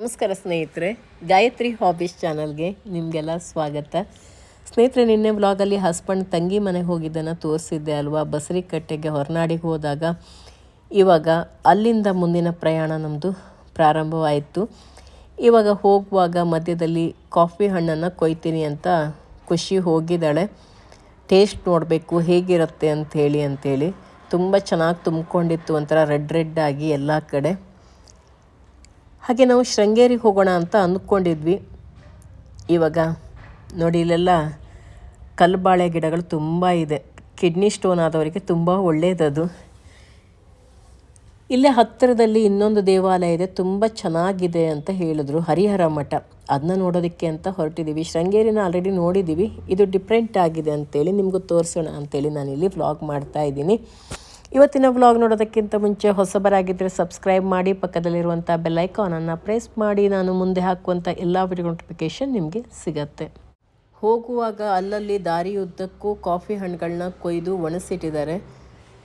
ನಮಸ್ಕಾರ ಸ್ನೇಹಿತರೆ, ಗಾಯತ್ರಿ ಹಾಬೀಸ್ ಚಾನಲ್ಗೆ ನಿಮಗೆಲ್ಲ ಸ್ವಾಗತ. ಸ್ನೇಹಿತರೆ, ನಿನ್ನೆ ಬ್ಲಾಗಲ್ಲಿ ಹಸ್ಬೆಂಡ್ ತಂಗಿ ಮನೆಗೆ ಹೋಗಿದ್ದನ್ನು ತೋರಿಸಿದ್ದೆ ಅಲ್ವಾ? ಬಸರಿಕಟ್ಟೆಗೆ ಹೊರನಾಡಿಗೆ ಹೋದಾಗ ಇವಾಗ ಅಲ್ಲಿಂದ ಮುಂದಿನ ಪ್ರಯಾಣ ನಮ್ಮದು ಪ್ರಾರಂಭವಾಯಿತು. ಇವಾಗ ಹೋಗುವಾಗ ಮಧ್ಯದಲ್ಲಿ ಕಾಫಿ ಹಣ್ಣನ್ನು ಕೊಯ್ತೀನಿ ಅಂತ ಖುಷಿ ಹೋಗಿದ್ದಾಳೆ. ಟೇಸ್ಟ್ ನೋಡಬೇಕು, ಹೇಗಿರುತ್ತೆ ಅಂಥೇಳಿ ಅಂಥೇಳಿ ತುಂಬ ಚೆನ್ನಾಗಿ ತುಂಬಿಕೊಂಡಿತ್ತು ಒಂಥರ ರೆಡ್ ರೆಡ್ ಆಗಿ ಎಲ್ಲ ಕಡೆ. ಹಾಗೆ ನಾವು ಶೃಂಗೇರಿಗೆ ಹೋಗೋಣ ಅಂತ ಅಂದ್ಕೊಂಡಿದ್ವಿ. ಇವಾಗ ನೋಡಿ, ಇಲ್ಲೆಲ್ಲ ಕಲ್ಲುಬಾಳೆ ಗಿಡಗಳು ತುಂಬ ಇದೆ. ಕಿಡ್ನಿ ಸ್ಟೋನ್ ಆದವರಿಗೆ ತುಂಬ ಒಳ್ಳೆಯದದು ಇಲ್ಲೇ ಹತ್ತಿರದಲ್ಲಿ ಇನ್ನೊಂದು ದೇವಾಲಯ ಇದೆ, ತುಂಬ ಚೆನ್ನಾಗಿದೆ ಅಂತ ಹೇಳಿದ್ರು ಹರಿಹರ ಮಠ. ಅದನ್ನ ನೋಡೋದಕ್ಕೆ ಅಂತ ಹೊರಟಿದ್ದೀವಿ ಶೃಂಗೇರಿನ ಆಲ್ರೆಡಿ ನೋಡಿದ್ದೀವಿ ಇದು ಡಿಫ್ರೆಂಟ್ ಆಗಿದೆ ಅಂತೇಳಿ ನಿಮಗೂ ತೋರಿಸೋಣ ಅಂತೇಳಿ ನಾನಿಲ್ಲಿ ವ್ಲಾಗ್ ಮಾಡ್ತಾ ಇದ್ದೀನಿ. ಇವತ್ತಿನ ವ್ಲಾಗ್ ನೋಡೋದಕ್ಕಿಂತ ಮುಂಚೆ ಹೊಸಬರಾಗಿದ್ದರೆ ಸಬ್ಸ್ಕ್ರೈಬ್ ಮಾಡಿ ಪಕ್ಕದಲ್ಲಿರುವಂಥ ಬೆಲ್ಲೈಕಾನನ್ನು ಪ್ರೆಸ್ ಮಾಡಿ. ನಾನು ಮುಂದೆ ಹಾಕುವಂಥ ಎಲ್ಲ ವಿಡಿಯೋ ನೋಟಿಫಿಕೇಶನ್ ನಿಮಗೆ ಸಿಗತ್ತೆ. ಹೋಗುವಾಗ ಅಲ್ಲಲ್ಲಿ ದಾರಿಯುದ್ದಕ್ಕೂ ಕಾಫಿ ಹಣ್ಣುಗಳನ್ನ ಕೊಯ್ದು ಒಣಸಿಟ್ಟಿದ್ದಾರೆ.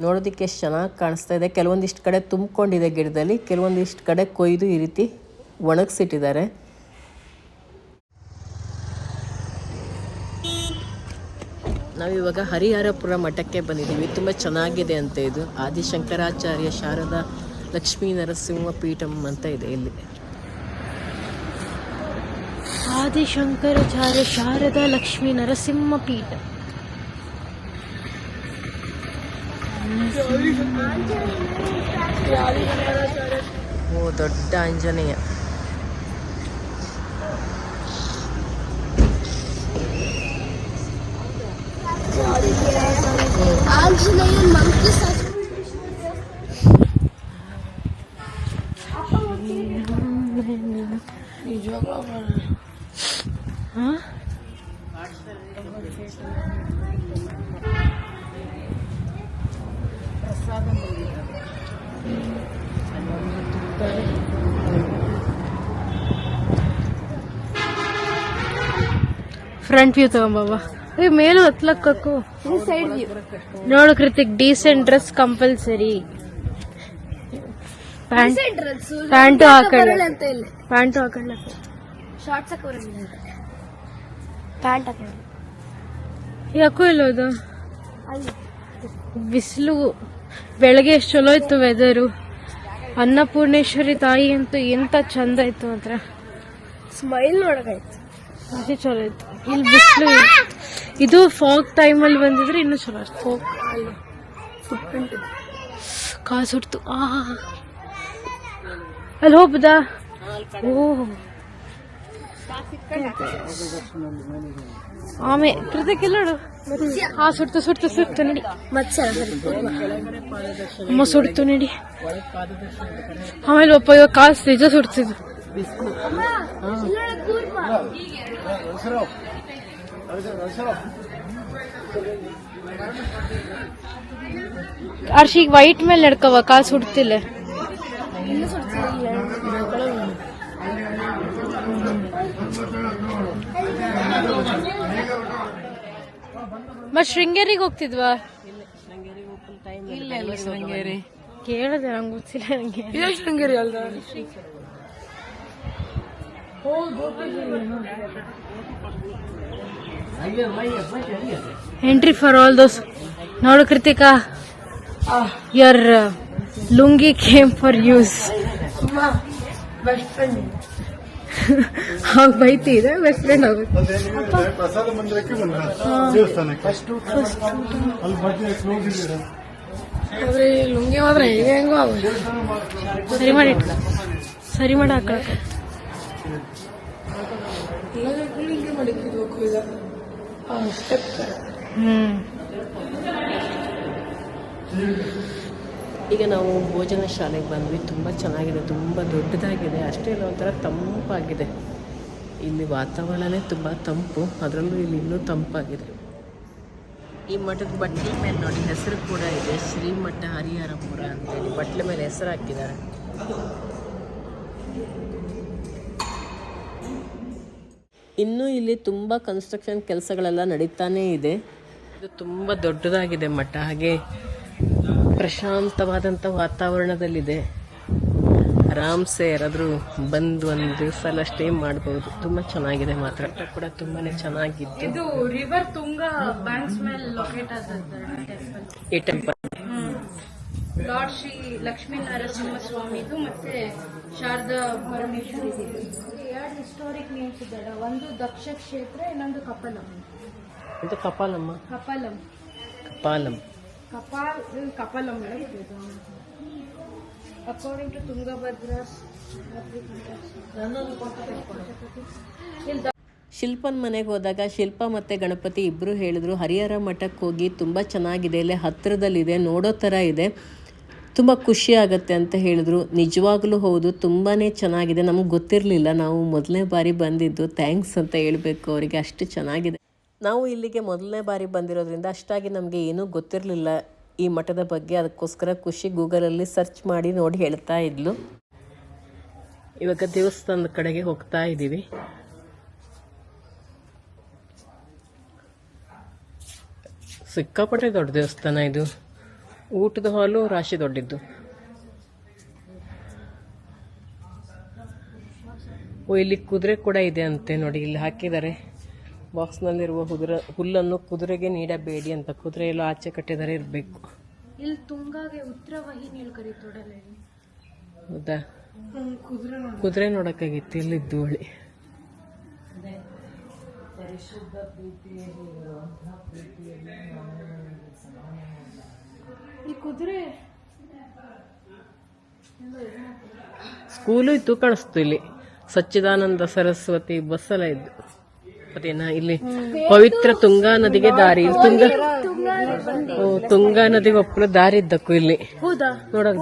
ನೋಡೋದಕ್ಕೆ ಎಷ್ಟು ಚೆನ್ನಾಗಿ ಕಾಣಿಸ್ತಾ ಇದೆ. ಕೆಲವೊಂದಿಷ್ಟು ಕಡೆ ತುಂಬಿಕೊಂಡಿದೆ ಗಿಡದಲ್ಲಿ, ಕೆಲವೊಂದಿಷ್ಟು ಕಡೆ ಕೊಯ್ದು ಈ ರೀತಿ ಒಣಗಿಸಿಟ್ಟಿದ್ದಾರೆ. ನಾವಿವಾಗ ಹರಿಹರಪುರ ಮಠಕ್ಕೆ ಬಂದಿದ್ದೀವಿ. ತುಂಬ ಚೆನ್ನಾಗಿದೆ ಅಂತ ಇದು. ಆದಿಶಂಕರಾಚಾರ್ಯ ಶಾರದಾ ಲಕ್ಷ್ಮೀ ನರಸಿಂಹ ಪೀಠಂ ಅಂತ ಇದೆ ಇಲ್ಲಿ. ಆದಿಶಂಕರಾಚಾರ್ಯ ಶಾರದಾ ಲಕ್ಷ್ಮೀ ನರಸಿಂಹ ಪೀಠ. ಓ ದೊಡ್ಡ Anjaneya. Anjanayan monkey statue. Front view ತಗೊಂಬವ ಏ ಮೇಲೂ ಹತ್ಲಕ್ಕೂ. ವ್ಯೂ ನೋಡು Kritik decent dress compulsory pant pant ಹಾಕೊಳ್ಳ. ಪ್ಯಾಂಟು ಹಾಕೊಳ್ಳ. ಶಾರ್ಟ್ಸ್ ಪ್ಯಾಂಟ್ ಹಾಕೋಣ ಯಾಕೋ ಇಲ್ಲ ಅದು ಅಲ್ಲಿ. ಬಿಸಿಲು. ಬೆಳಗ್ಗೆ ಎಷ್ಟು ಚಲೋ ಇತ್ತು ವೆದರು ಅನ್ನಪೂರ್ಣೇಶ್ವರಿ ತಾಯಿ ಅಂತೂ ಎಂತ ಚಂದ ಇತ್ತು ಮಾತ್ರ. ಸ್ಮೈಲ್ ನೋಡಕಾಯ್ತು. ಚಲೋ ಇತ್ತು. ಇಲ್ಲಿ ಬಿಸಿಲು ಇದು ಫಾಗ್ ಟೈಮಲ್ಲಿ ಬಂದಿದ್ರೆ ಇನ್ನೂ ಚಲೋ ಅಷ್ಟು. ಫಾಗ್ ಅಲ್ಲಿ. ಕಾಸು ಹುಡ್ತು ಆ ಅಲ್ಲಿ ಹೋಗ್ಬೋದಾ ಓ. ಆಮೆ, ಕೃತಕ್ ಇಲ್ಲ ನೋಡು? ಹಾ ಸುಡ್ತು ಸುಡ್ತು ಸುಡ್ತು ನಡಿ. ಅಮ್ಮ ಸುಡ್ತು ನಡಿ. ಆಮೇಲೆ ಒಪ್ಪ, ಇವಾಗ ಕಾಸು ನಿಜ ಸುಡ್ತಿದ್ದು. ಅರ್ಷಿ ಈಗ ವೈಟ್ ಮೇಲೆ ನಡ್ಕವ ಕಾಸು ಸುಡ್ತಿಲ್ಲ. ಮತ್ ಶೃಂಗೇರಿಗೆ ಹೋಗ್ತಿದ್ವಾ? ಇಲ್ಲ ಶೃಂಗೇರಿ. ಕೇಳದೆ ನಂಗೆ ಗೊತ್ತಿಲ್ಲ ನಂಗೆ. ಶೃಂಗೇರಿ ಅಲ್ದ? ಎಂಟ್ರಿ ಫಾರ್ ಆಲ್ ದೋಸ್ ನೋಡು Kritika your lungi came for use ಹಾಗ ಬೈತಿ ಇದೆ ಬೆಸ್ಟ್ ಫ್ರೆಂಡ್ ಆದ್ರೆ ಲುಂಗಿ ಹೋದ್ರೆ ಹೆಂಗ ಹೆಂಗೋ ಸರಿ ಮಾಡಿ ಇಟ್ಕ. ಸರಿ ಮಾಡಿ ಹಾಕೊಳಕ್ಕೆ. ಮಡಿಕಿದ್ಬೇಕು ಈಗ ನಾವು ಭೋಜನ ಶಾಲೆಗೆ ಬಂದ್ವಿ. ತುಂಬ ಚೆನ್ನಾಗಿದೆ, ತುಂಬ ದೊಡ್ಡದಾಗಿದೆ. ಅಷ್ಟೇ ಇಲ್ಲ ಒಂಥರ ತಂಪಾಗಿದೆ. ಇಲ್ಲಿ ವಾತಾವರಣನೇ ತುಂಬ ತಂಪು. ಅದರಲ್ಲೂ ಇಲ್ಲಿ ಇನ್ನೂ ತಂಪಾಗಿದೆ. ಈ ಮಠದ ಬಟ್ಟೆ ಮೇಲೆ ನೋಡಿ, ಹೆಸರು ಕೂಡ ಇದೆ. ಶ್ರೀಮಠ ಹರಿಹರಪುರ ಅಂತೇಳಿ. ಬಟ್ಲೆ ಮೇಲೆ ಹೆಸರು ಹಾಕಿದ್ದಾರೆ. ಇನ್ನೂ ಇಲ್ಲಿ ತುಂಬ ಕನ್ಸ್ಟ್ರಕ್ಷನ್ ಕೆಲಸಗಳೆಲ್ಲ ನಡೀತಾನೇ ಇದೆ. ಇದು ತುಂಬ ದೊಡ್ಡದಾಗಿದೆ ಮಠ ಹಾಗೆ ಪ್ರಶಾಂತವಾದಂಥ ವಾತಾವರಣದಲ್ಲಿದೆ. ಆರಾಮ್ಸೆ ಯಾರಾದರೂ ಬಂದು ಒಂದು ದಿವಸ ಎಲ್ಲ ಸ್ಟೇ ಮಾಡ್ಬೋದು. ತುಂಬ ಚೆನ್ನಾಗಿದೆ ಮಾತ್ರ. ಕೂಡ ತುಂಬಾನೇ ಚೆನ್ನಾಗಿತ್ತು. ಇದು ರಿವರ್ ತುಂಗಾ ಬ್ಯಾಂಕ್ಸ್ ಮೇಲೆ ಲೊಕೇಟ್ ಆದ ಟೆಂಪಲ್ ಈ ಟೆಂಪಲ್ ಲಾರ್ಡ್ ಶ್ರೀ ಲಕ್ಷ್ಮೀ ನರಸಿಂಹ ಸ್ವಾಮಿದು ಮತ್ತೆ ಶಾರದಾ ಪರಮೇಶ್ವರಿ ಹಿಸ್ಟಾರಿಕ್ ನೇಮ್ಸ್ ಬೇಡ ಒಂದು ದಕ್ಷ ಕ್ಷೇತ್ರ ಇನ್ನೊಂದು ಕಪಲಂ. ಇದು ಕಪಾಲಮ್ಮ. ಕಪಾಲಂ. ಕಪಾಲಂ. ಕಪಾಲ್ ಕಪಲಂ ಅಕಾರ್ಡಿಂಗ್ ಟು ತುಂಗಭದ್ರಾ ಶಿಲ್ಪನ ಮನೆಗೆ ಹೋದಾಗ ಶಿಲ್ಪ ಮತ್ತು ಗಣಪತಿ ಇಬ್ಬರು ಹೇಳಿದ್ರು ಹರಿಹರ ಮಠಕ್ಕೆ ಹೋಗಿ ತುಂಬ ಚೆನ್ನಾಗಿದೆ ಇಲ್ಲೇ ಹತ್ತಿರದಲ್ಲಿದೆ ನೋಡೋ ಥರ ಇದೆ. ತುಂಬ ಖುಷಿ ಆಗುತ್ತೆ ಅಂತ ಹೇಳಿದ್ರು. ನಿಜವಾಗ್ಲೂ ಹೌದು ತುಂಬಾ ಚೆನ್ನಾಗಿದೆ. ನಮಗೆ ಗೊತ್ತಿರಲಿಲ್ಲ. ನಾವು ಮೊದಲನೇ ಬಾರಿ ಬಂದಿದ್ದು. ಥ್ಯಾಂಕ್ಸ್ ಅಂತ ಹೇಳಬೇಕು ಅವರಿಗೆ. ಅಷ್ಟು ಚೆನ್ನಾಗಿದೆ. ನಾವು ಇಲ್ಲಿಗೆ ಮೊದಲನೇ ಬಾರಿ ಬಂದಿರೋದ್ರಿಂದ ಅಷ್ಟಾಗಿ ನಮಗೆ ಏನೂ ಗೊತ್ತಿರಲಿಲ್ಲ ಈ ಮಠದ ಬಗ್ಗೆ. ಅದಕ್ಕೋಸ್ಕರ ಖುಷಿ ಗೂಗಲಲ್ಲಿ ಸರ್ಚ್ ಮಾಡಿ ನೋಡಿ ಹೇಳ್ತಾ ಇದ್ಲು. ಇವಾಗ ದೇವಸ್ಥಾನದ ಕಡೆಗೆ ಹೋಗ್ತಾ ಇದ್ದೀವಿ. ಸಿಕ್ಕಾಪಟ್ಟೆ ದೊಡ್ಡ ದೇವಸ್ಥಾನ ಇದು. ಊಟದ ಹಾಲು ರಾಶಿ ದೊಡ್ಡದ್ದು. ಓ ಇಲ್ಲಿ ಕುದುರೆ ಕೂಡ ಇದೆ ಅಂತೆ ನೋಡಿ ಇಲ್ಲಿ ಹಾಕಿದ್ದಾರೆ. ಬಾಕ್ಸ್ನಲ್ಲಿರುವ ಹುದುರ ಹುಲ್ಲನ್ನು ಕುದುರೆಗೆ ನೀಡಬೇಡಿ ಅಂತ ಕುದುರೆ ಎಲ್ಲ ಆಚೆ ಕಟ್ಟಿದರೆ ಇರಬೇಕು. ಇಲ್ಲಿ ತುಂಗಾಗೆ ಉತ್ತರ ವಾಹಿನಿಯಲ್ಲಿ ಕರೀತೋಡಲ್ಲ ಹೌದಾ? ಕುದುರೆ ನೋಡೋಕ್ಕಾಗಿತ್ತು ಇಲ್ಲಿದ್ದು ಹೊಳಿ ಈ ಕುದುರೆ ಸ್ಕೂಲು ಇತ್ತು ಕಾಣಿಸ್ತು ಇಲ್ಲಿ. ಸಚ್ಚಿದಾನಂದ ಸರಸ್ವತಿ ಬಸ್ ಎಲ್ಲ ಇದ್ದು. ಅದೇನಾ ಇಲ್ಲಿ ಪವಿತ್ರ ತುಂಗಾ ನದಿಗೆ ದಾರಿ. ತುಂಗಾ ತುಂಗ ನದಿಗೆ ಒಪ್ಪಲು ದಾರಿ ಇದ್ದಕ್ಕು ಇಲ್ಲಿ. ಹೌದಾ? ನೋಡಕ್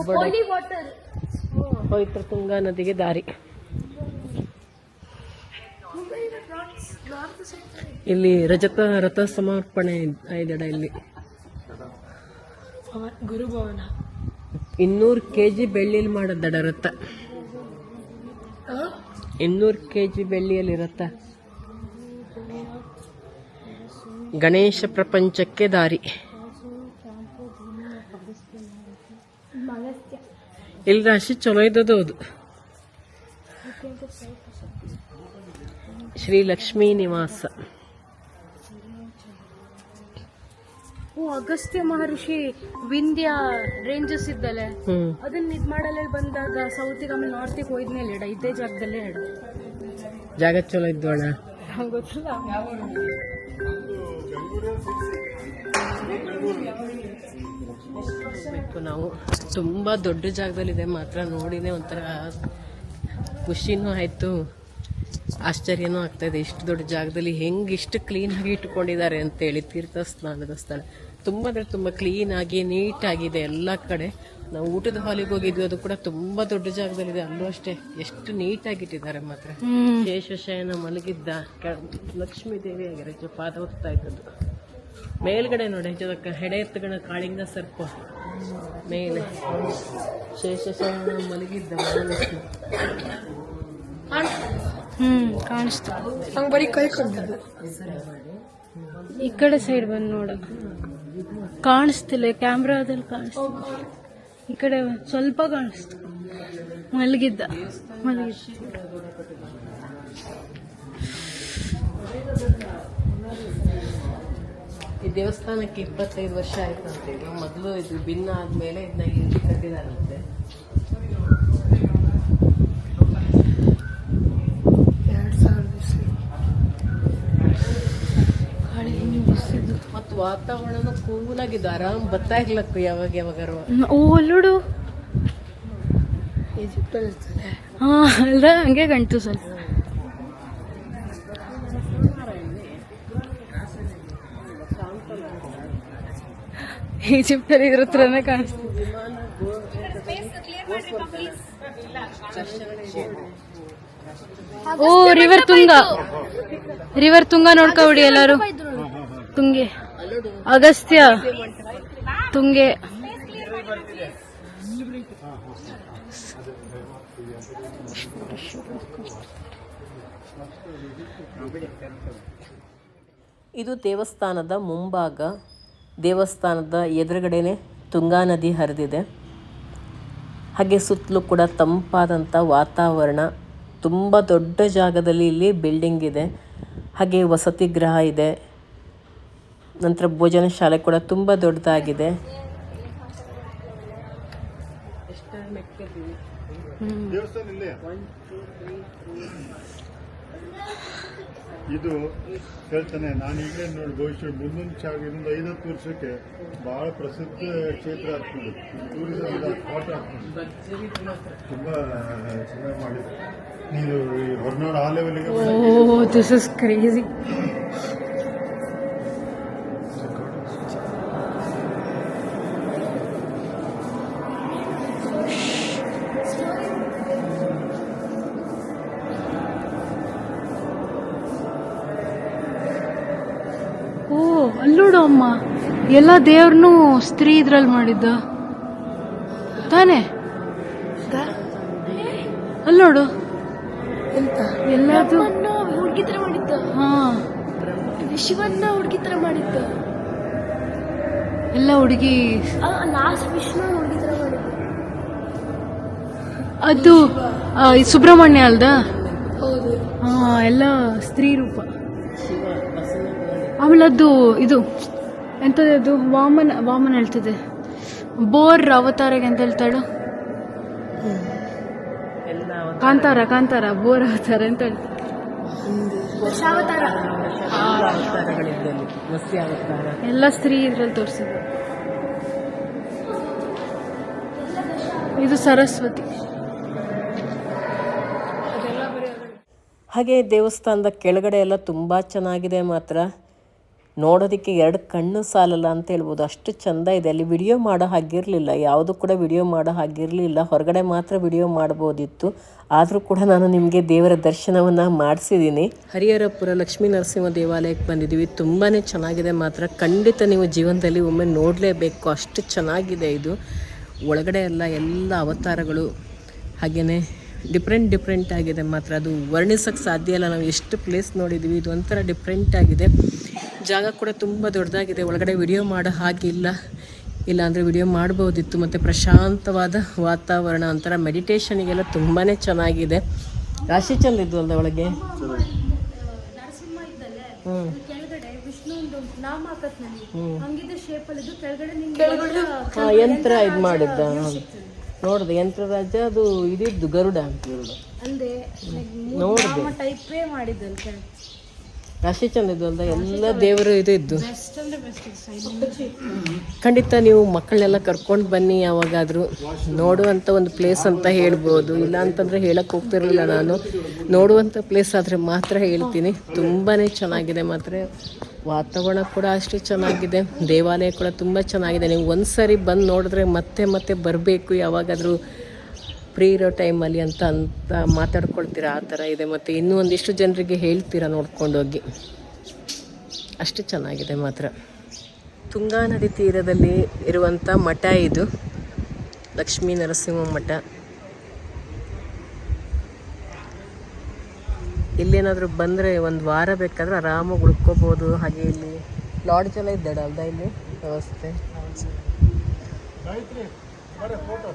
ಪವಿತ್ರ ತುಂಗಾ ನದಿಗೆ ದಾರಿ. ಇಲ್ಲಿ ರಜತ ರಥ ಸಮರ್ಪಣೆ ಐದಡ ಇಲ್ಲಿ. ಗುರುಭವನ ಇನ್ನೂರು ಕೆ ಜಿ ಬೆಳ್ಳಿಯಲ್ಲಿ ಮಾಡೋದಡ ರಥ ಇನ್ನೂರು ಕೆ ಜಿ ಬೆಳ್ಳಿಯಲ್ಲಿ ರಥ ಗಣೇಶ ಪ್ರಪಂಚಕ್ಕೆ ದಾರಿ. ಇಲ್ಲಿ ರಾಶಿ ಚಲೋ ಇದ್ದದು ಹೌದು ಶ್ರೀ ಲಕ್ಷ್ಮೀ ನಿವಾಸ. ಓ ಅಗಸ್ತ್ಯ ಮಹರ್ಷಿ ವಿಂಧ್ಯ ರೇಂಜಸ್ ಇದ್ದಲೆ. ಹ್ಮ್. ಅದನ್ನ ಇದ್ ಮಾಡಲ್ಲ ಬಂದಾಗ ಸೌತಿಗೆ ಆಮೇಲೆ ನಾರ್ತಿಗೆ ಹೋಯ್ದ್ಮೇಲೆ ಇಡ ಇದೇ ಜಾಗದಲ್ಲೇ ಇಡ ಜಾಗ ಚಲೋ ಇದ್ದೋಣ ಗೊತ್ತಿಲ್ಲ? ನಾವು. ತುಂಬ ದೊಡ್ಡ ಜಾಗದಲ್ಲಿದೆ ಮಾತ್ರ ನೋಡಿನೇ ಒಂಥರ ಖುಷಿನೂ ಆಯಿತು. ಆಶ್ಚರ್ಯನೂ ಆಗ್ತಾಯಿದೆ. ಇಷ್ಟು ದೊಡ್ಡ ಜಾಗದಲ್ಲಿ ಹೆಂಗೆ ಇಷ್ಟು ಕ್ಲೀನಾಗಿ ಇಟ್ಕೊಂಡಿದ್ದಾರೆ ಅಂತೇಳಿ ತೀರ್ಥ ಸ್ನಾನದ ಸ್ಥಳ. ತುಂಬ ಅಂದರೆ ತುಂಬ ಕ್ಲೀನಾಗಿ ನೀಟಾಗಿದೆ ಎಲ್ಲ ಕಡೆ. ನಾವು ಊಟದ ಹಾಲಿಗೆ ಹೋಗಿದ್ವಿ ಅದು ಕೂಡ ತುಂಬ ದೊಡ್ಡ ಜಾಗದಲ್ಲಿದೆ. ಅಲ್ಲೂ ಅಷ್ಟೇ ಎಷ್ಟು ನೀಟಾಗಿ ಇಟ್ಟಿದ್ದಾರೆ ಮಾತ್ರ. ಶೇಷಶಯನ ಮಲಗಿದ್ದ ಲಕ್ಷ್ಮೀ ದೇವಿ ಆಗಿರೋ ಪಾದ ಹೋಗ್ತಾ ಇದ್ದದ್ದು. ಮೇಲ್ಗಡೆ ನೋಡಿ ಜೊತೆ ಹೆಡೆ ಎತ್ತಗಣ ಕಾಳಿಂಗ ಸರ್ಪ. ಮೇಲೆ ಶೇಷಶಯನ ಮಲಗಿದ್ದ ಮಹಾಲಕ್ಷ್ಮಿ. ಹ್ಮ್ ಕಾಣಿಸ್ತು. ನಂಗೆ ಬರೀ ಕೈ ಕಂಡಿದ್ದು ಈ ಕಡೆ ಸೈಡ್ ಬಂದು ನೋಡು. ಕಾಣಿಸ್ತಿಲ್ಲ ಕ್ಯಾಮ್ರಾದಲ್ಲಿ ಕಾಣಿಸ್ತಿಲ್ಲ. ಈ ಕಡೆ ಸ್ವಲ್ಪ ಕಾಣಿಸ್ತು. ಮಲಗಿದ್ದ ಮಲಗಿದ್ದ. ಈ ದೇವಸ್ಥಾನಕ್ಕೆ ಇಪ್ಪತ್ತೈದು ವರ್ಷ ಆಯ್ತು ಅಂತ ಮೊದಲು ಇದು ಭಿನ್ನ ಆದ್ಮೇಲೆ ಇದನ್ನ ಇಲ್ಲಿ ಕಟ್ಟಿದಾರಂತೆ ಎರಡು ಸಾವಿರ ದಿವಸ ಮತ್ತು ವಾತಾವರಣನೂ ಕೂಲ್ ಆಗಿದ್ದು ಆರಾಮ್ ಬರ್ತಾ ಇರ್ಲಕ್ಕು ಯಾವಾಗ ಯಾವಾಗಾರು ಓ ಅಲ್ಲೋಡು. ಹಾ ಅಲ್ಲ ಹಂಗೆ ಗಂಟು ಸ್ವಲ್ಪ. ಈಜಿಪ್ಟಲ್ಲಿ ಇದ್ರ ಹತ್ರನೇ ಕಾಣಿಸ್ತಿದೆ. ಓ ರಿವರ್ ತುಂಗ. ರಿವರ್ ತುಂಗ ನೋಡ್ಕೊಬಿಡಿ ಎಲ್ಲಾರು. ತುಂಗೆ. ಅಗಸ್ತ್ಯ ತುಂಗೆ. ಇದು ದೇವಸ್ಥಾನದ ಮುಂಭಾಗ, ದೇವಸ್ಥಾನದ ಎದುರುಗಡೆನೆ ತುಂಗಾ ನದಿ ಹರಿದಿದೆ. ಹಾಗೆ ಸುತ್ತಲೂ ಕೂಡ ತಂಪಾದಂಥ ವಾತಾವರಣ, ತುಂಬ ದೊಡ್ಡ ಜಾಗದಲ್ಲಿ ಇಲ್ಲಿ ಬಿಲ್ಡಿಂಗ್ ಇದೆ. ಹಾಗೆ ವಸತಿ ಗೃಹ ಇದೆ. ನಂತರ ಭೋಜನ ಶಾಲೆ ಕೂಡ ತುಂಬ ದೊಡ್ಡದಾಗಿದೆ. ಇದು ಹೇಳ್ತಾನೆ ನಾನು ಈಗಲೇ ನೋಡಿ ಭವಿಷ್ಯ ಮುಂದಿನ ಚಾಗ ಇನ್ನೊಂದು ಐವತ್ತು ವರ್ಷಕ್ಕೆ ಬಹಳ ಪ್ರಸಿದ್ಧ ಕ್ಷೇತ್ರ ಆಗ್ತದೆ. ಟೂರಿಸಂ ಸ್ಪಾಟ್ ಆಗ್ತದೆ. ತುಂಬಾ ಚೆನ್ನಾಗಿ ಮಾಡಿದೆ ನೀನು ಈ ಹೊರನಾಡು ಆ ಲೆವೆಲ್ಗೆ ಅಮ್ಮ ಎಲ್ಲ ದೇವ್ರನ್ನೂ ಸ್ತ್ರೀ ಇದ್ರಲ್ಲಿ ಮಾಡಿದ್ದ. ತಾನೇ? ಅಲ್ಲೋಡು ಎಂತ? ಎಲ್ಲದು ಹುಡುಗಿ ತರ ಮಾಡಿದ್ದ. ಹಾ. ಶಿವನ್ನ ಹುಡುಗಿ ತರ ಮಾಡಿದ್ದ. ಎಲ್ಲ ಹುಡುಗಿ ಲಾಸ್ಟ್ ವಿಷ್ಣು ಹುಡುಗಿ ತರ ಮಾಡಿದ್ದ. ಅದು ಸುಬ್ರಹ್ಮಣ್ಯ ಅಲ್ದ? ಹೌದು. ಹಾ ಎಲ್ಲ ಸ್ತ್ರೀ ರೂಪ. ಆಮೇಲೆ ಅದು ಇದು ಎಂಥದ್ದು ಅದು? ವಾಮನ್ ವಾಮನ ಹೇಳ್ತಿದೆ ಬೋರ್ ಅವತಾರಗೆ ಅಂತ ಹೇಳ್ತಾಳು? ಕಾಂತಾರ ಕಾಂತಾರ ಬೋರ್ ಅವತಾರ ಅಂತ ಹೇಳ್ತಾರೆ ಎಲ್ಲ ಸ್ತ್ರೀ ಇದ್ರಲ್ಲಿ ತೋರಿಸಿದ್ರು ಇದು ಸರಸ್ವತಿ. ಹಾಗೆ ದೇವಸ್ಥಾನದ ಕೆಳಗಡೆ ಎಲ್ಲ ತುಂಬ ಚೆನ್ನಾಗಿದೆ ಮಾತ್ರ. ನೋಡೋದಕ್ಕೆ ಎರಡು ಕಣ್ಣು ಸಾಲಲ್ಲ ಅಂತ ಹೇಳ್ಬೋದು. ಅಷ್ಟು ಚೆಂದ ಇದೆ. ಅಲ್ಲಿ ವಿಡಿಯೋ ಮಾಡೋ ಹಾಗಿರಲಿಲ್ಲ. ಯಾವುದು ಕೂಡ ವಿಡಿಯೋ ಮಾಡೋ ಹಾಗಿರಲಿಲ್ಲ. ಹೊರಗಡೆ ಮಾತ್ರ ವಿಡಿಯೋ ಮಾಡ್ಬೋದಿತ್ತು. ಆದರೂ ಕೂಡ ನಾನು ನಿಮಗೆ ದೇವರ ದರ್ಶನವನ್ನು ಮಾಡಿಸಿದ್ದೀನಿ. ಹರಿಹರಪುರ ಲಕ್ಷ್ಮೀ ನರಸಿಂಹ ದೇವಾಲಯಕ್ಕೆ ಬಂದಿದ್ದೀವಿ. ತುಂಬಾ ಚೆನ್ನಾಗಿದೆ ಮಾತ್ರ. ಖಂಡಿತ ನೀವು ಜೀವನದಲ್ಲಿ ಒಮ್ಮೆ ನೋಡಲೇಬೇಕು. ಅಷ್ಟು ಚೆನ್ನಾಗಿದೆ ಇದು. ಒಳಗಡೆ ಎಲ್ಲ ಎಲ್ಲ ಅವತಾರಗಳು ಹಾಗೆಯೇ ಡಿಫ್ರೆಂಟ್ ಡಿಫ್ರೆಂಟ್ ಆಗಿದೆ ಮಾತ್ರ. ಅದು ವರ್ಣಿಸೋಕ್ಕೆ ಸಾಧ್ಯ ಇಲ್ಲ. ನಾವು ಎಷ್ಟು ಪ್ಲೇಸ್ ನೋಡಿದ್ದೀವಿ, ಇದು ಒಂಥರ ಡಿಫ್ರೆಂಟ್ ಆಗಿದೆ. ಜಾಗ ಕೂಡ ತುಂಬ ದೊಡ್ಡದಾಗಿದೆ. ಒಳಗಡೆ ವಿಡಿಯೋ ಮಾಡೋ ಹಾಗಿಲ್ಲ ಇಲ್ಲಾಂದರೆ ವಿಡಿಯೋ ಮಾಡ್ಬೋದಿತ್ತು. ಮತ್ತು ಪ್ರಶಾಂತವಾದ ವಾತಾವರಣ ಒಂಥರ ಮೆಡಿಟೇಷನಿಗೆಲ್ಲ ತುಂಬಾ ಚೆನ್ನಾಗಿದೆ. ರಾಶಿ ಚಂದ ಇದ್ವು ಅಲ್ದ ಒಳಗೆ? ಹ್ಞೂ ಹ್ಞೂ ಶೇಪ್ ಇದು ಮಾಡಿದ್ದ. ನೋಡ್ದೆ ಯಂತ್ರ ಯಂತ್ರರಾಜ ಅದು ಇದಿದ್ದು ಗರುಡ. ನೋಡಿದೆ. ರಾಶಿ ಚಂದ ಇದ್ದು ಅಲ್ದ ಎಲ್ಲ ದೇವರು ಇದು ಇದ್ದು. ಖಂಡಿತ ನೀವು ಮಕ್ಕಳನ್ನೆಲ್ಲ ಕರ್ಕೊಂಡು ಬನ್ನಿ ಯಾವಾಗಾದರೂ ನೋಡುವಂಥ ಒಂದು ಪ್ಲೇಸ್ ಅಂತ ಹೇಳ್ಬೋದು. ಇಲ್ಲ ಅಂತಂದರೆ ಹೇಳಕ್ಕೆ ಹೋಗ್ತಿರಲಿಲ್ಲ ನಾನು. ನೋಡುವಂಥ ಪ್ಲೇಸ್ ಆದರೆ ಮಾತ್ರ ಹೇಳ್ತೀನಿ. ತುಂಬಾ ಚೆನ್ನಾಗಿದೆ ಮಾತ್ರ. ವಾತಾವರಣ ಕೂಡ ಅಷ್ಟೇ ಚೆನ್ನಾಗಿದೆ. ದೇವಾಲಯ ಕೂಡ ತುಂಬ ಚೆನ್ನಾಗಿದೆ. ನೀವು ಒಂದು ಸಾರಿ ಬಂದು ನೋಡಿದ್ರೆ ಮತ್ತೆ ಮತ್ತೆ ಬರಬೇಕು ಯಾವಾಗಾದರೂ. ಫ್ರೀ ಇರೋ ಟೈಮಲ್ಲಿ ಅಂತ ಅಂತ ಮಾತಾಡ್ಕೊಳ್ತೀರಾ? ಆ ಥರ ಇದೆ. ಮತ್ತು ಇನ್ನೂ ಒಂದಿಷ್ಟು ಜನರಿಗೆ ಹೇಳ್ತೀರಾ ನೋಡ್ಕೊಂಡೋಗಿ? ಅಷ್ಟು ಚೆನ್ನಾಗಿದೆ ಮಾತ್ರ. ತುಂಗಾ ನದಿ ತೀರದಲ್ಲಿ ಇರುವಂಥ ಮಠ ಇದು. ಲಕ್ಷ್ಮೀ ನರಸಿಂಹ ಮಠ. ಇಲ್ಲೇನಾದರೂ ಬಂದರೆ ಒಂದು ವಾರ ಬೇಕಾದರೆ ಆರಾಮಾಗಿ ಉಳ್ಕೋಬೋದು. ಹಾಗೆ ಇಲ್ಲಿ ಲಾಡ್ಜ್ ಎಲ್ಲ ಇದ್ದಾಡಲ್ದ ಇಲ್ಲಿ? ವ್ಯವಸ್ಥೆ ಗಾಯತ್ರಿ ಬರೇ ಫೋಟೋ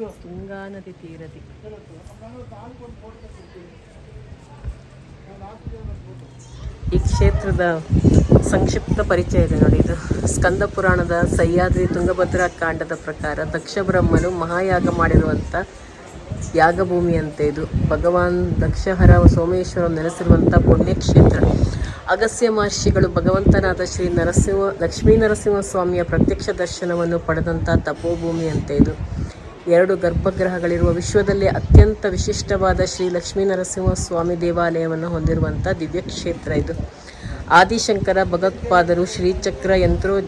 ತುಂಗಾ ನದಿ ತೀರದಿ. ಈ ಕ್ಷೇತ್ರದ ಸಂಕ್ಷಿಪ್ತ ಪರಿಚಯ ಇದೆ ನೋಡಿ ಇದು. ಸ್ಕಂದ ಪುರಾಣದ ಸಹ್ಯಾದ್ರಿ ತುಂಗಭದ್ರಾ ಕಾಂಡದ ಪ್ರಕಾರ ದಕ್ಷ ಬ್ರಹ್ಮನು ಮಹಾಯಾಗ ಮಾಡಿರುವಂಥ ಯಾಗಭೂಮಿಯಂತೆ ಇದು. ಭಗವಾನ್ ದಕ್ಷಹರ ಸೋಮೇಶ್ವರ ನೆಲೆಸಿರುವಂಥ ಪುಣ್ಯಕ್ಷೇತ್ರ. ಅಗಸ್ಯ ಮಹರ್ಷಿಗಳು ಭಗವಂತನಾದ ಶ್ರೀ ನರಸಿಂಹ ಲಕ್ಷ್ಮೀ ನರಸಿಂಹ ಸ್ವಾಮಿಯ ಪ್ರತ್ಯಕ್ಷ ದರ್ಶನವನ್ನು ಪಡೆದಂಥ ತಪೋಭೂಮಿಯಂತೆ ಇದು. ಎರಡು ಗರ್ಭಗೃಹಗಳಿರುವ ವಿಶ್ವದಲ್ಲಿ ಅತ್ಯಂತ ವಿಶಿಷ್ಟವಾದ ಶ್ರೀ ಲಕ್ಷ್ಮೀ ನರಸಿಂಹ ಸ್ವಾಮಿ ದೇವಾಲಯವನ್ನು ಹೊಂದಿರುವಂಥ ದಿವ್ಯ ಕ್ಷೇತ್ರ ಇದು. ಆದಿಶಂಕರ, ಭಗತ್ಪಾದರು ಶ್ರೀಚಕ್ರ ಯಂತ್ರೋ,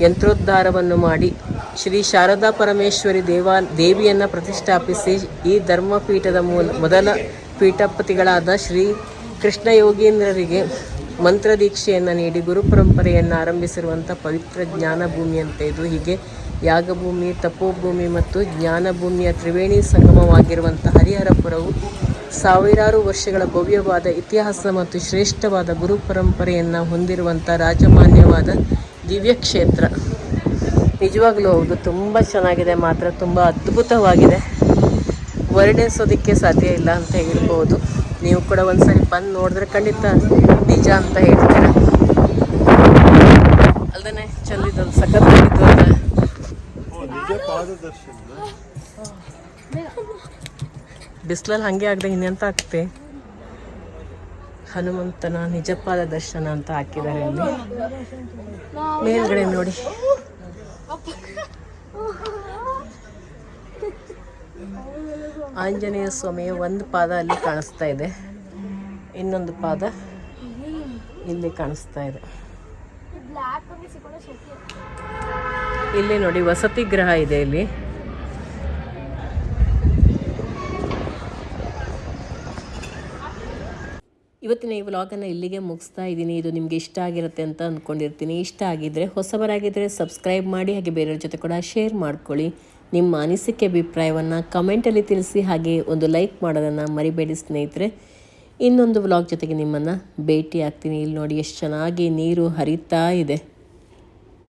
ಯಂತ್ರೋದ್ಧಾರವನ್ನು ಮಾಡಿ ಶ್ರೀ ಶಾರದಾ ಪರಮೇಶ್ವರಿ ದೇವಾ, ದೇವಿಯನ್ನು ಪ್ರತಿಷ್ಠಾಪಿಸಿ ಈ ಧರ್ಮಪೀಠದ ಮೂಲ, ಮೊದಲ ಪೀಠಪತಿಗಳಾದ ಶ್ರೀ ಕೃಷ್ಣ ಯೋಗೀಂದ್ರರಿಗೆ ಮಂತ್ರ ದೀಕ್ಷೆಯನ್ನು ನೀಡಿ ಗುರು ಪರಂಪರೆಯನ್ನು ಆರಂಭಿಸಿರುವಂಥ ಪವಿತ್ರ ಜ್ಞಾನ ಭೂಮಿ ಅಂತ ಇದು. ಹೀಗೆ ಯಾಗಭೂಮಿ, ತಪೋಭೂಮಿ ಮತ್ತು ಜ್ಞಾನಭೂಮಿಯ ತ್ರಿವೇಣಿ ಸಂಗಮವಾಗಿರುವಂಥ ಹರಿಹರಪುರವು ಸಾವಿರಾರು ವರ್ಷಗಳ ಭವ್ಯವಾದ ಇತಿಹಾಸ ಮತ್ತು ಶ್ರೇಷ್ಠವಾದ ಗುರು ಪರಂಪರೆಯನ್ನು ಹೊಂದಿರುವಂಥ ರಾಜಮಾನ್ಯವಾದ ದಿವ್ಯ ಕ್ಷೇತ್ರ. ನಿಜವಾಗ್ಲೂ ಹೌದು, ತುಂಬ ಚೆನ್ನಾಗಿದೆ, ಮಾತ್ರ ತುಂಬ ಅದ್ಭುತವಾಗಿದೆ. ವರ್ಣಿಸೋದಕ್ಕೆ ಸಾಧ್ಯ ಇಲ್ಲ ಅಂತ ಹೇಳ್ಬೋದು. ನೀವು ಕೂಡ ಒಂದ್ಸರಿ ಬಂದು ನೋಡಿದ್ರೆ ಖಂಡಿತ ನಿಜ ಅಂತ ಹೇಳ್ತಾರೆ. ಅಲ್ದೇ ಅಲ್ಲ ಓ ನಿಜ ಪಾದದರ್ಶನ. ಬಿಸಿಲಲ್ಲಿ ಹಾಗೆ ಆಗದೆ ಇನ್ನೆಂತ ಆಗ್ತೆ? ಹನುಮಂತನ ನಿಜಪಾದ ದರ್ಶನ ಅಂತ ಹಾಕಿದ್ದಾರೆ ಇಲ್ಲಿ ಮೇಲ್ಗಡೆ ನೋಡಿ. ಆಂಜನೇಯ ಸ್ವಾಮಿಯ ಒಂದು ಪಾದ ಅಲ್ಲಿ ಕಾಣಿಸ್ತಾ ಇದೆ. ಇನ್ನೊಂದು ಪಾದ ಇಲ್ಲಿ ಕಾಣಿಸ್ತಾ ಇದೆ. ಇಲ್ಲಿ ನೋಡಿ ವಸತಿ ಗ್ರಹ ಇದೆ ಇಲ್ಲಿ. ಇವತ್ತಿನ ಈ ವ್ಲಾಗನ್ನು ಇಲ್ಲಿಗೆ ಮುಗಿಸ್ತಾ ಇದ್ದೀನಿ. ಇದು ನಿಮಗೆ ಇಷ್ಟ ಆಗಿರುತ್ತೆ ಅಂತ ಅಂದ್ಕೊಂಡಿರ್ತೀನಿ ಇಷ್ಟ ಆಗಿದ್ದರೆ ಹೊಸಬರಾಗಿದ್ದರೆ ಸಬ್ಸ್ಕ್ರೈಬ್ ಮಾಡಿ ಹಾಗೆ ಬೇರೆಯವ್ರ ಜೊತೆ ಕೂಡ ಶೇರ್ ಮಾಡ್ಕೊಳ್ಳಿ. ನಿಮ್ಮ ಅನಿಸಿಕೆ ಅಭಿಪ್ರಾಯವನ್ನು ಕಮೆಂಟಲ್ಲಿ ತಿಳಿಸಿ ಹಾಗೆ ಒಂದು ಲೈಕ್ ಮಾಡೋದನ್ನು ಮರಿಬೇಡಿ ಸ್ನೇಹಿತರೆ. ಇನ್ನೊಂದು ವ್ಲಾಗ್ ಜೊತೆಗೆ ನಿಮ್ಮನ್ನು ಭೇಟಿ ಆಗ್ತೀನಿ ಇಲ್ಲಿ ನೋಡಿ ಎಷ್ಟು ಚೆನ್ನಾಗಿ ನೀರು ಹರಿತಾ ಇದೆ.